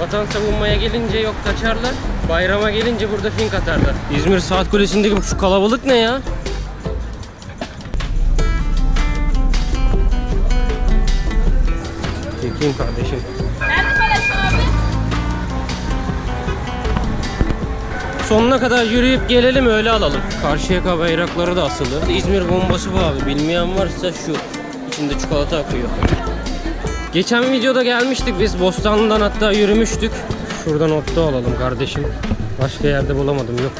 Vatan savunmaya gelince yok kaçarlar. Bayrama gelince burada fink atarlar. İzmir Saat Kulesi'ndeki şu kalabalık ne ya? Çekeyim kardeşim. Sonuna kadar yürüyüp gelelim öyle alalım. Karşıyaka bayrakları da asılı. İzmir bombası bu abi. Bilmeyen varsa şu. İçinde çikolata akıyor. Geçen videoda gelmiştik biz. Bostanlı'dan hatta yürümüştük. Şuradan otto alalım kardeşim. Başka yerde bulamadım yok.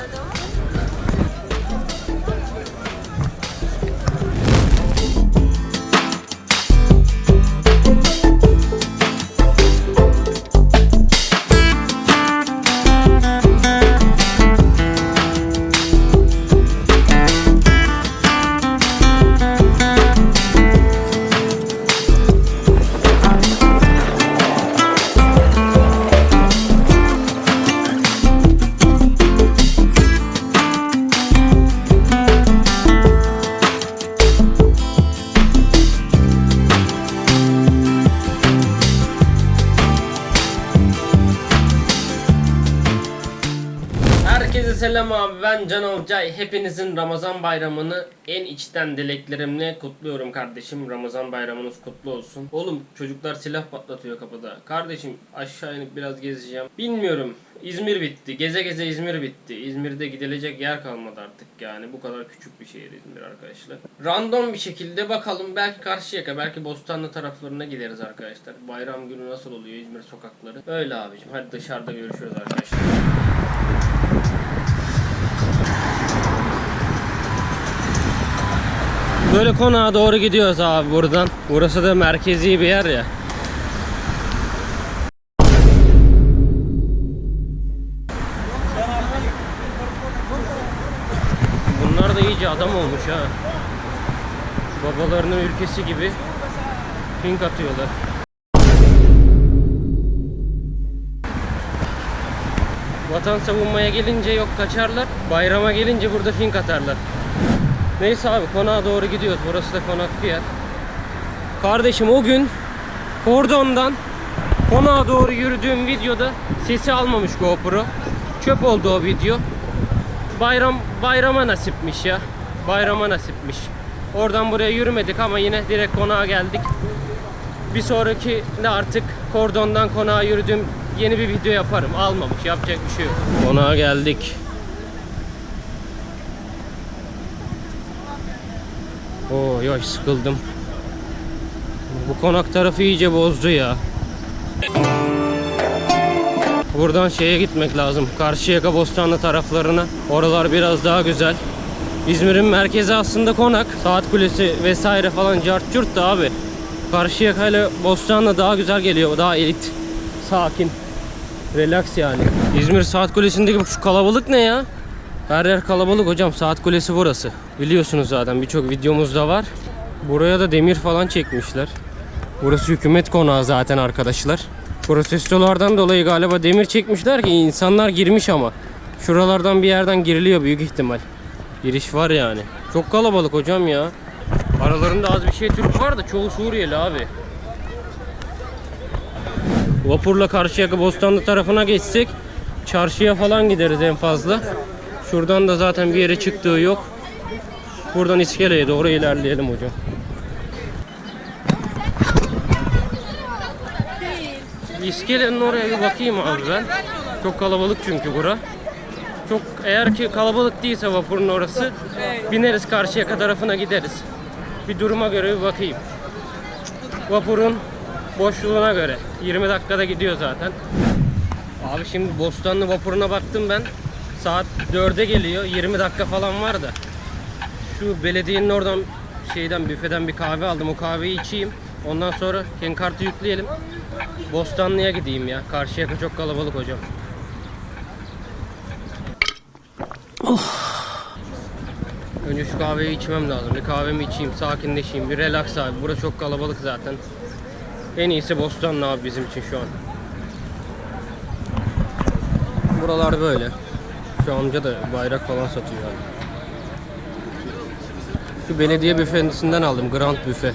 Selam abi ben Can Olcay. Hepinizin Ramazan bayramını en içten dileklerimle kutluyorum kardeşim. Ramazan bayramınız kutlu olsun. Oğlum çocuklar silah patlatıyor kapıda. Kardeşim aşağı inip biraz gezeceğim. Bilmiyorum. İzmir bitti. Geze geze İzmir bitti. İzmir'de gidilecek yer kalmadı artık yani. Bu kadar küçük bir şehir İzmir arkadaşlar. Random bir şekilde bakalım. Belki Karşıyaka, belki Bostanlı taraflarına gideriz arkadaşlar. Bayram günü nasıl oluyor İzmir sokakları? Öyle abicim. Hadi dışarıda görüşürüz arkadaşlar. Böyle konağa doğru gidiyoruz abi buradan. Burası da merkezi bir yer ya. Bunlar da iyice adam olmuş ha. Babalarının ülkesi gibi pink atıyorlar. Vatan savunmaya gelince yok kaçarlar. Bayrama gelince burada fink atarlar. Neyse abi konağa doğru gidiyoruz. Burası da konak bir yer. Kardeşim o gün kordondan konağa doğru yürüdüğüm videoda sesi almamış GoPro. Çöp oldu o video. Bayram bayrama nasipmiş ya. Bayrama nasipmiş. Oradan buraya yürümedik ama yine direkt konağa geldik. Bir sonraki de artık kordondan konağa yürüdüğüm yeni bir video yaparım. Almamış. Yapacak bir şey yok. Konağa geldik. Oo yoş sıkıldım. Bu konak tarafı iyice bozdu ya. Buradan şeye gitmek lazım. Karşıyaka Bostanlı taraflarına. Oralar biraz daha güzel. İzmir'in merkezi aslında konak. Saat Kulesi vesaire falan cart curt da abi. Karşıyaka ile Bostanlı daha güzel geliyor. Daha elit. Sakin. Relax yani. İzmir Saat Kulesi'ndeki şu kalabalık ne ya? Her yer kalabalık hocam. Saat Kulesi burası. Biliyorsunuz zaten birçok videomuzda var. Buraya da demir falan çekmişler. Burası hükümet konağı zaten arkadaşlar. Protestolardan dolayı galiba demir çekmişler ki insanlar girmiş ama. Şuralardan bir yerden giriliyor büyük ihtimal. Giriş var yani. Çok kalabalık hocam ya. Aralarında az bir şey Türk var da çoğu Suriyeli abi. Vapurla Karşıyaka Bostanlı tarafına geçsek çarşıya falan gideriz en fazla. Şuradan da zaten bir yere çıktığı yok. Buradan iskeleye doğru ilerleyelim hocam. İskelenin oraya bir bakayım abi ben. Çok kalabalık çünkü bura. Çok eğer ki kalabalık değilse vapurun orası bineriz Karşıyaka tarafına gideriz. Bir duruma göre bir bakayım. Vapurun boşluğuna göre. 20 dakikada gidiyor zaten. Abi şimdi Bostanlı vapuruna baktım ben. Saat 4'e geliyor. 20 dakika falan var da. Şu belediyenin oradan şeyden büfeden bir kahve aldım. O kahveyi içeyim. Ondan sonra ken kartı yükleyelim. Bostanlı'ya gideyim ya. Karşıyaka çok kalabalık hocam. Önce şu kahveyi içmem lazım. Bir kahvemi içeyim, sakinleşeyim, bir relax abi. Burası çok kalabalık zaten. En iyisi Bostanlı abi bizim için şu an. Buralar böyle. Şu amca da bayrak falan satıyor abi. Şu belediye büfesinden aldım. Grand büfe.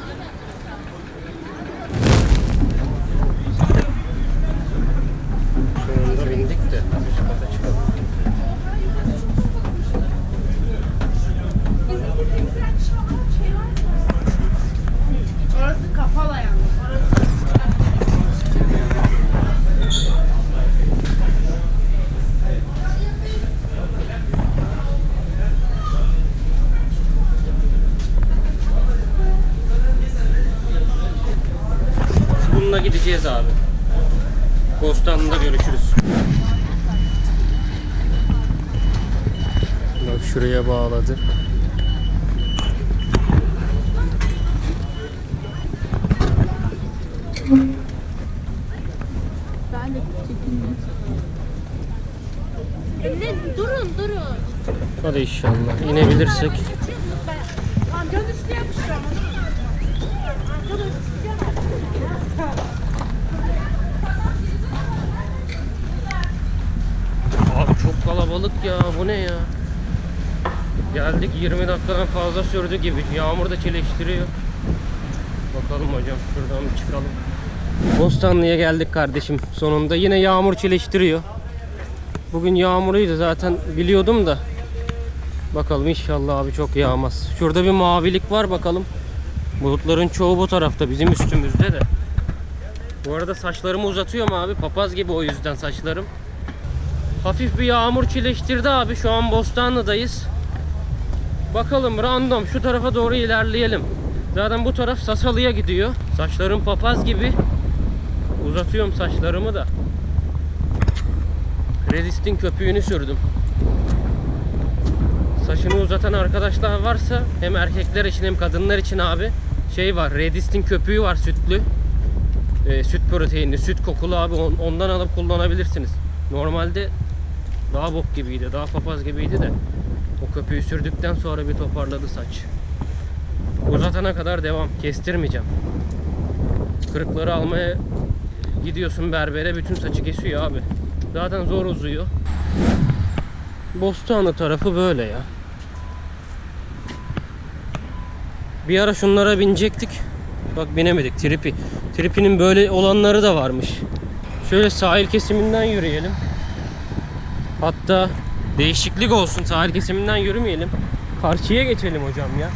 gideceğiz abi. Bostanlı'da görüşürüz. Bak şuraya bağladı. Ben de çekindim. Ne, durun durun. Hadi inşallah inebilirsek. Amcanın üstüne yapıştırıyorum. Amcanın üstüne Abi çok kalabalık ya bu ne ya? Geldik 20 dakikadan fazla sürdü gibi. Yağmur da çileştiriyor. Bakalım hocam şuradan bir çıkalım. Bostanlı'ya geldik kardeşim sonunda. Yine yağmur çileştiriyor. Bugün yağmuruydu zaten biliyordum da. Bakalım inşallah abi çok yağmaz. Şurada bir mavilik var bakalım. Bulutların çoğu bu tarafta bizim üstümüzde de. Bu arada saçlarımı uzatıyorum abi. Papaz gibi o yüzden saçlarım. Hafif bir yağmur çileştirdi abi. Şu an Bostanlı'dayız. Bakalım random şu tarafa doğru ilerleyelim. Zaten bu taraf Sasalı'ya gidiyor. Saçlarım papaz gibi. Uzatıyorum saçlarımı da. Redist'in köpüğünü sürdüm. Saçını uzatan arkadaşlar varsa hem erkekler için hem kadınlar için abi şey var. Redist'in köpüğü var sütlü. Ee, süt proteinli, süt kokulu abi on- ondan alıp kullanabilirsiniz. Normalde daha bok gibiydi, daha papaz gibiydi de o köpüğü sürdükten sonra bir toparladı saç. Uzatana kadar devam, kestirmeyeceğim. Kırıkları almaya gidiyorsun berbere bütün saçı kesiyor abi. Zaten zor uzuyor. Bostanlı tarafı böyle ya. Bir ara şunlara binecektik. Bak binemedik tripi. Tripinin böyle olanları da varmış. Şöyle sahil kesiminden yürüyelim. Hatta değişiklik olsun sahil kesiminden yürümeyelim. Karşıya geçelim hocam ya.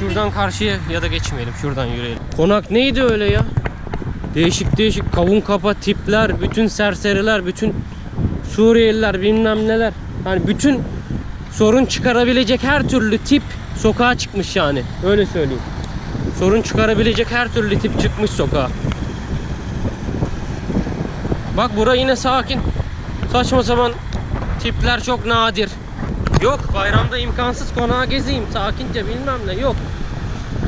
Şuradan karşıya ya da geçmeyelim. Şuradan yürüyelim. Konak neydi öyle ya? Değişik değişik kavun kapa tipler, bütün serseriler, bütün Suriyeliler bilmem neler. Yani bütün sorun çıkarabilecek her türlü tip sokağa çıkmış yani. Öyle söyleyeyim. Sorun çıkarabilecek her türlü tip çıkmış sokağa. Bak bura yine sakin. Saçma sapan tipler çok nadir. Yok bayramda imkansız konağa gezeyim sakince bilmem ne yok.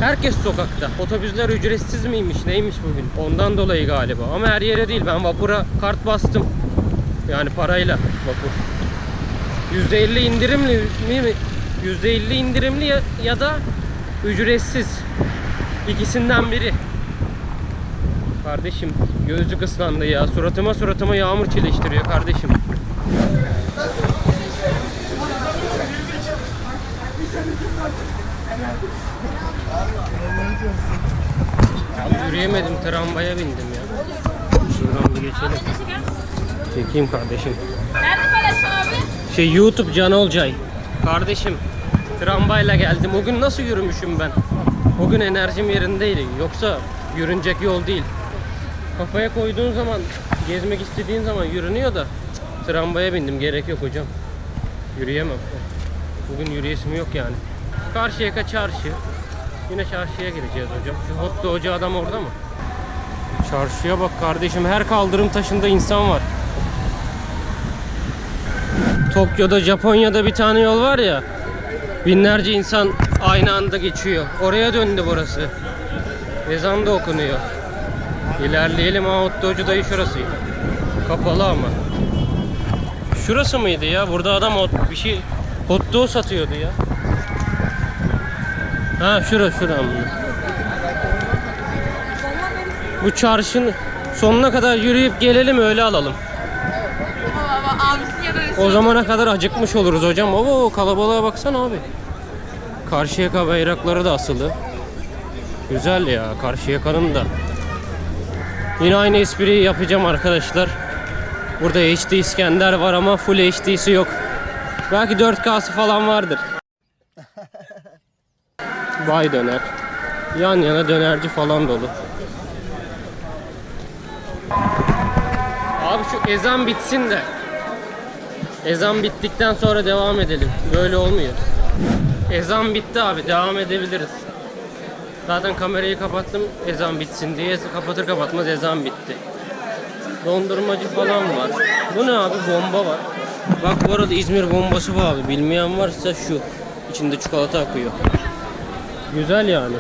Herkes sokakta. Otobüsler ücretsiz miymiş neymiş bugün? Ondan dolayı galiba. Ama her yere değil. Ben vapura kart bastım. Yani parayla vapur. %50 indirimli mi? %50 indirimli ya, ya da ücretsiz. İkisinden biri. Kardeşim gözlük ıslandı ya. Suratıma suratıma yağmur çileştiriyor kardeşim. Abi yürüyemedim tramvaya bindim ya. Şuradan bir geçelim. Çekeyim kardeşim. Nerede paylaşın abi? Şey YouTube Can Olcay. Kardeşim tramvayla geldim. O gün nasıl yürümüşüm ben? O gün enerjim yerindeydi. Yoksa yürünecek yol değil. Kafaya koyduğun zaman, gezmek istediğin zaman yürünüyor da tramvaya bindim. Gerek yok hocam. Yürüyemem. Bugün yürüyesim yok yani. Karşıyaka çarşı. Yine çarşıya gireceğiz hocam. Şu hot dogcu adam orada mı? Çarşıya bak kardeşim. Her kaldırım taşında insan var. Tokyo'da, Japonya'da bir tane yol var ya. Binlerce insan aynı anda geçiyor. Oraya döndü burası. Ezan da okunuyor. İlerleyelim ha Ottocu dayı şurasıydı. Kapalı ama. Şurası mıydı ya? Burada adam hot, bir şey hot dog satıyordu ya. Ha şura şura. Bu çarşının sonuna kadar yürüyüp gelelim öyle alalım. O zamana kadar acıkmış oluruz hocam. Oo kalabalığa baksana abi. Karşıyaka bayrakları da asılı. Güzel ya Karşıyaka'nın da. Yine aynı espriyi yapacağım arkadaşlar. Burada HD İskender var ama full HD'si yok. Belki 4K'sı falan vardır. Bay döner. Yan yana dönerci falan dolu. Abi şu ezan bitsin de Ezan bittikten sonra devam edelim. Böyle olmuyor. Ezan bitti abi. Devam edebiliriz. Zaten kamerayı kapattım ezan bitsin diye. Kapatır kapatmaz ezan bitti. Dondurmacı falan var. Bu ne abi? Bomba var. Bak bu arada İzmir bombası bu abi. Bilmeyen varsa şu. İçinde çikolata akıyor. Güzel yani.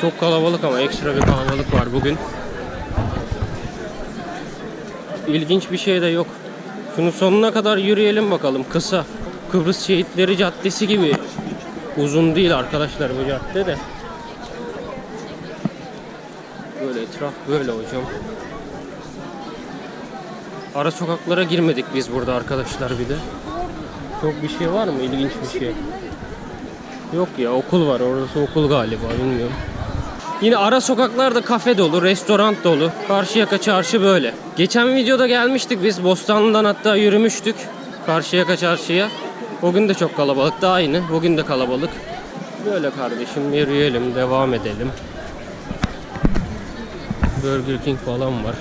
Çok kalabalık ama ekstra bir kalabalık var bugün. İlginç bir şey de yok. Şunun sonuna kadar yürüyelim bakalım. Kısa. Kıbrıs Şehitleri Caddesi gibi uzun değil arkadaşlar bu cadde de. Böyle etraf böyle hocam. Ara sokaklara girmedik biz burada arkadaşlar bir de. Çok bir şey var mı? İlginç bir şey. Yok ya okul var. Orası okul galiba bilmiyorum. Yine ara sokaklarda kafe dolu, restoran dolu. Karşıyaka çarşı böyle. Geçen videoda gelmiştik biz. Bostanlı'dan hatta yürümüştük. Karşıyaka çarşıya. O gün de çok kalabalıktı aynı. Bugün de kalabalık. Böyle kardeşim yürüyelim, devam edelim. Burger King falan var.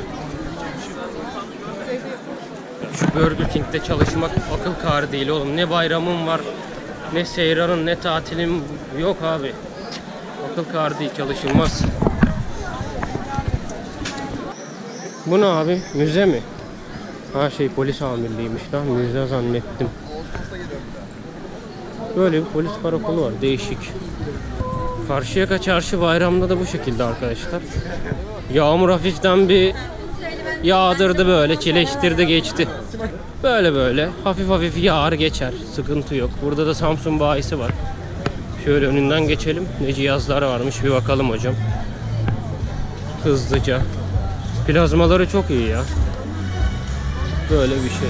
Şu Burger King'de çalışmak akıl kârı değil oğlum. Ne bayramım var, ne seyranın, ne tatilim yok abi. Akıl kârı çalışılmaz. Bu ne abi? Müze mi? Ha şey polis amirliğiymiş lan. Müze zannettim. Böyle bir polis karakolu var. Değişik. Karşıyaka çarşı bayramda da bu şekilde arkadaşlar. Yağmur hafiften bir yağdırdı böyle, çileştirdi geçti. Böyle böyle hafif hafif yağar geçer. Sıkıntı yok. Burada da Samsung bayisi var. Şöyle önünden geçelim. Ne cihazlar varmış bir bakalım hocam. Hızlıca. Plazmaları çok iyi ya. Böyle bir şey.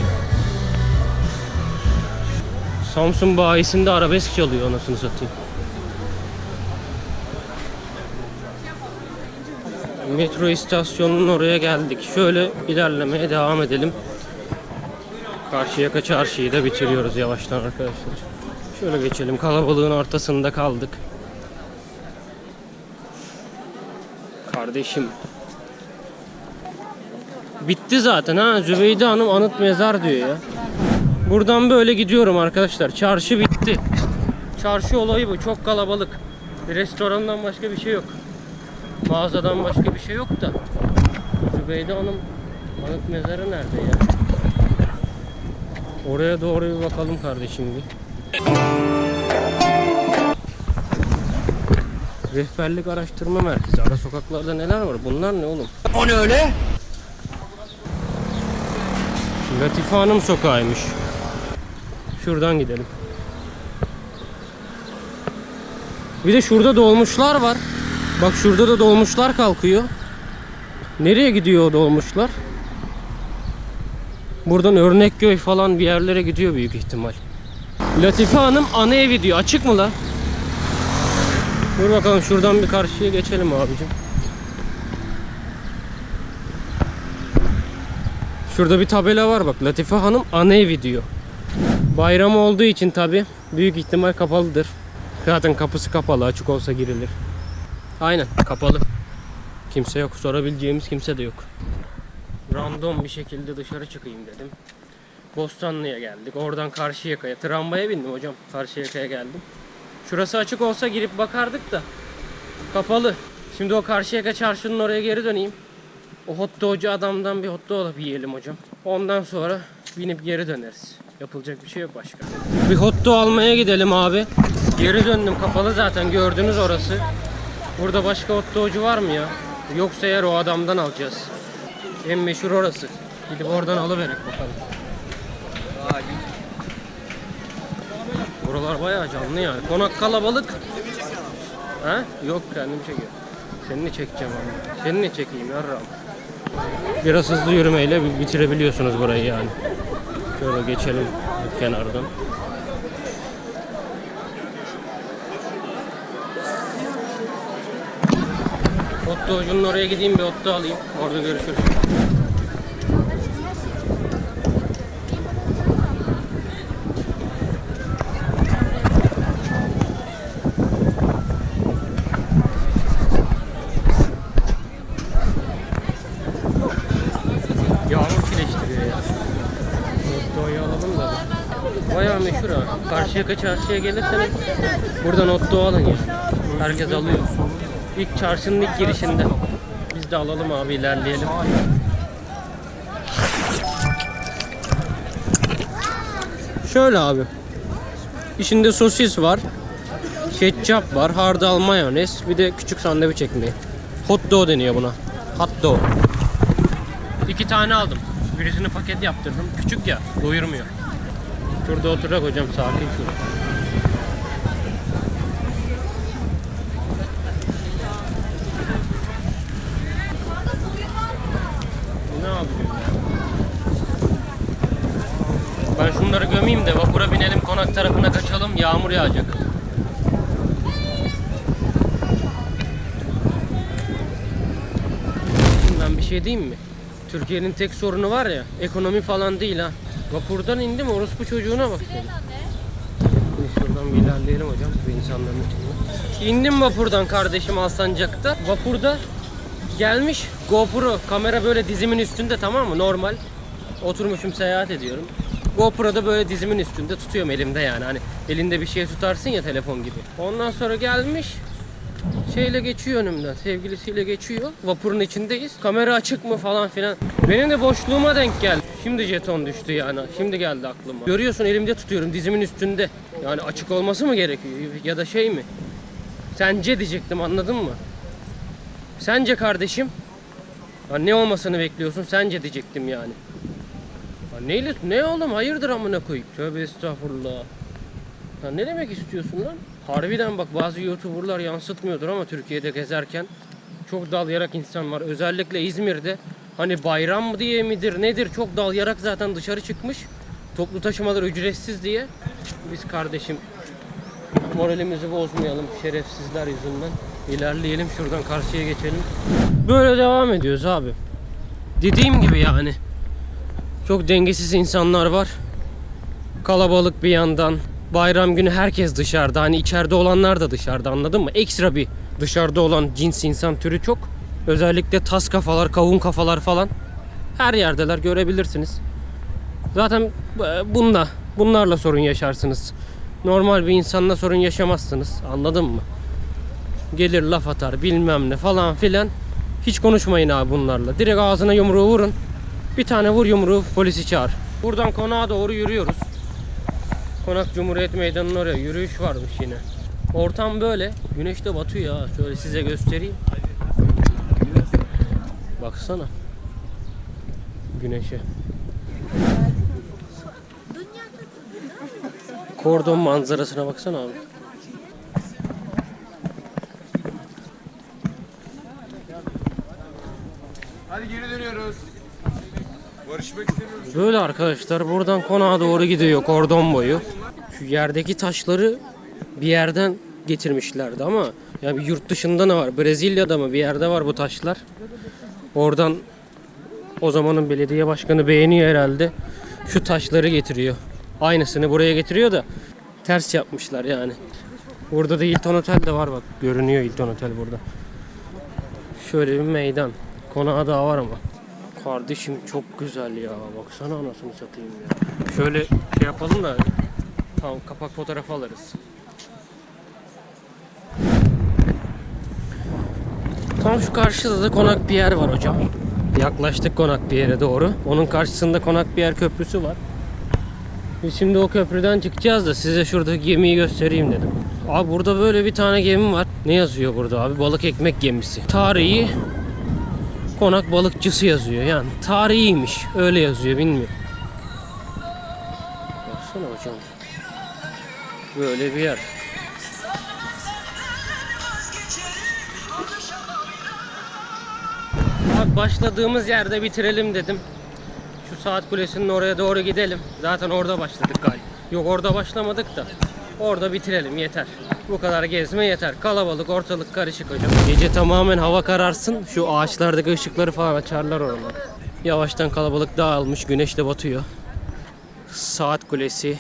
Samsung bayisinde arabesk çalıyor anasını satayım. Metro istasyonunun oraya geldik. Şöyle ilerlemeye devam edelim. Karşıyaka çarşıyı da bitiriyoruz yavaştan arkadaşlar. Şöyle geçelim. Kalabalığın ortasında kaldık. Kardeşim. Bitti zaten ha. Zübeyde Hanım anıt mezar diyor ya. Buradan böyle gidiyorum arkadaşlar. Çarşı bitti. Çarşı olayı bu. Çok kalabalık. Restorandan başka bir şey yok. Mağazadan başka bir şey yok da. Zübeyde Hanım anıt mezarı nerede ya? Oraya doğru bir bakalım kardeşim bir. Rehberlik Araştırma Merkezi. Ara sokaklarda neler var? Bunlar ne oğlum? O ne öyle? Latife Hanım sokağıymış. Şuradan gidelim. Bir de şurada dolmuşlar var. Bak şurada da dolmuşlar kalkıyor. Nereye gidiyor dolmuşlar? Buradan Örnekköy falan bir yerlere gidiyor büyük ihtimal. Latife Hanım ana evi diyor. Açık mı la? Dur bakalım şuradan bir karşıya geçelim abicim. Şurada bir tabela var bak. Latife Hanım ana evi diyor. Bayram olduğu için tabi büyük ihtimal kapalıdır. Zaten kapısı kapalı. Açık olsa girilir. Aynen kapalı. Kimse yok. Sorabileceğimiz kimse de yok. Random bir şekilde dışarı çıkayım dedim. Bostanlı'ya geldik. Oradan Karşıyaka'ya. Tramvaya bindim hocam. Karşıyaka'ya geldim. Şurası açık olsa girip bakardık da. Kapalı. Şimdi o Karşıyaka çarşının oraya geri döneyim. O hot dogcu adamdan bir hot dog alıp yiyelim hocam. Ondan sonra binip geri döneriz. Yapılacak bir şey yok başka. Bir hot dog almaya gidelim abi. Geri döndüm kapalı zaten gördünüz orası. Burada başka hot dogcu var mı ya? Yoksa eğer o adamdan alacağız. En meşhur orası. Gidip oradan alıverek bakalım. Buralar bayağı canlı yani. Konak kalabalık. Ha? Yok kendim çekiyorum. Seni çekeceğim ama? Seni ne çekeyim yarram? Biraz hızlı yürümeyle bi- bitirebiliyorsunuz burayı yani. Şöyle geçelim kenardan. Hot dog'cunun oraya gideyim bir hot dog alayım. Orada görüşürüz. Bayağı meşhur ha. Karşıyaka çarşıya gelirseniz buradan hot dog alın ya. Herkes alıyor. İlk çarşının ilk girişinde. Biz de alalım abi ilerleyelim. Şöyle abi. İçinde sosis var. Ketçap var, hardal mayonez, bir de küçük sandviç ekmeği. Hot dog deniyor buna. Hot dog. İki tane aldım. Birisini paket yaptırdım. Küçük ya, doyurmuyor. Şurada oturak hocam sakin şurada. Ne yapıyor? Ben gömeyim de vapura binelim konak tarafına kaçalım yağmur yağacak. Ben bir şey diyeyim mi? Türkiye'nin tek sorunu var ya ekonomi falan değil ha. Vapurdan indim orospu çocuğuna bak. şuradan bir ilerleyelim hocam bu insanların içinde. İndim vapurdan kardeşim Alsancak'ta. Vapurda gelmiş GoPro kamera böyle dizimin üstünde tamam mı normal. Oturmuşum seyahat ediyorum. GoPro'da böyle dizimin üstünde tutuyorum elimde yani hani elinde bir şey tutarsın ya telefon gibi. Ondan sonra gelmiş şeyle geçiyor önümden. Sevgilisiyle geçiyor. Vapurun içindeyiz. Kamera açık mı falan filan. Benim de boşluğuma denk geldi. Şimdi jeton düştü yani. Şimdi geldi aklıma. Görüyorsun elimde tutuyorum dizimin üstünde. Yani açık olması mı gerekiyor? Ya da şey mi? Sence diyecektim anladın mı? Sence kardeşim? Ya ne olmasını bekliyorsun? Sence diyecektim yani. Neyle, ne oğlum hayırdır amına koyayım? Tövbe estağfurullah. Ya ne demek istiyorsun lan? Harbiden bak bazı youtuberlar yansıtmıyordur ama Türkiye'de gezerken çok dalayarak insan var. Özellikle İzmir'de hani bayram mı diye midir nedir çok dalayarak zaten dışarı çıkmış. Toplu taşımalar ücretsiz diye. Biz kardeşim moralimizi bozmayalım şerefsizler yüzünden. İlerleyelim şuradan karşıya geçelim. Böyle devam ediyoruz abi. Dediğim gibi yani. Çok dengesiz insanlar var. Kalabalık bir yandan. Bayram günü herkes dışarıda. Hani içeride olanlar da dışarıda anladın mı? Ekstra bir dışarıda olan cins insan türü çok. Özellikle tas kafalar, kavun kafalar falan. Her yerdeler görebilirsiniz. Zaten e, bununla, bunlarla sorun yaşarsınız. Normal bir insanla sorun yaşamazsınız. Anladın mı? Gelir laf atar bilmem ne falan filan. Hiç konuşmayın abi bunlarla. Direkt ağzına yumruğu vurun. Bir tane vur yumruğu polisi çağır. Buradan konağa doğru yürüyoruz. Konak Cumhuriyet Meydanı'nın oraya yürüyüş varmış yine. Ortam böyle. Güneş de batıyor ya. Şöyle size göstereyim. Baksana. Güneşe. Kordon manzarasına baksana abi. Hadi geri dönüyoruz. Barışmak istemiyoruz. Böyle arkadaşlar buradan konağa doğru gidiyor kordon boyu. Şu yerdeki taşları bir yerden getirmişlerdi ama ya bir yurt dışında ne var? Brezilya'da mı bir yerde var bu taşlar. Oradan o zamanın belediye başkanı beğeniyor herhalde. Şu taşları getiriyor. Aynısını buraya getiriyor da ters yapmışlar yani. Burada da Hilton Otel de var bak. Görünüyor Hilton Otel burada. Şöyle bir meydan. Konağı daha var ama. Kardeşim çok güzel ya. Baksana anasını satayım ya. Şöyle şey yapalım da tamam kapak fotoğrafı alırız. Tam şu karşıda da konak bir yer var hocam. Yaklaştık konak bir yere doğru. Onun karşısında konak bir yer köprüsü var. Biz şimdi o köprüden çıkacağız da size şuradaki gemiyi göstereyim dedim. Abi burada böyle bir tane gemi var. Ne yazıyor burada abi? Balık ekmek gemisi. Tarihi konak balıkçısı yazıyor yani. Tarihiymiş. Öyle yazıyor bilmiyorum. Baksana hocam. Böyle bir yer. Abi başladığımız yerde bitirelim dedim. Şu saat kulesinin oraya doğru gidelim. Zaten orada başladık galiba. Yok orada başlamadık da. Orada bitirelim yeter. Bu kadar gezme yeter. Kalabalık, ortalık karışık hocam. Gece tamamen hava kararsın. Şu ağaçlardaki ışıkları falan açarlar oralar. Yavaştan kalabalık dağılmış. Güneş de batıyor. Saat kulesi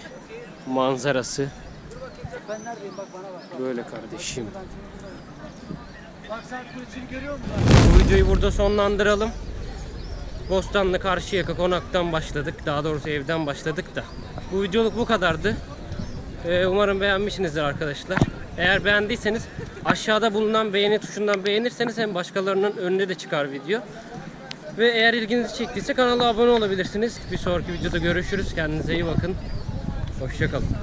manzarası. Böyle kardeşim. Bu videoyu burada sonlandıralım. Bostanlı Karşıyaka konaktan başladık. Daha doğrusu evden başladık da. Bu videoluk bu kadardı. Ee, umarım beğenmişsinizdir arkadaşlar. Eğer beğendiyseniz aşağıda bulunan beğeni tuşundan beğenirseniz hem başkalarının önüne de çıkar video. Ve eğer ilginizi çektiyse kanala abone olabilirsiniz. Bir sonraki videoda görüşürüz. Kendinize iyi bakın. Hoşçakalın.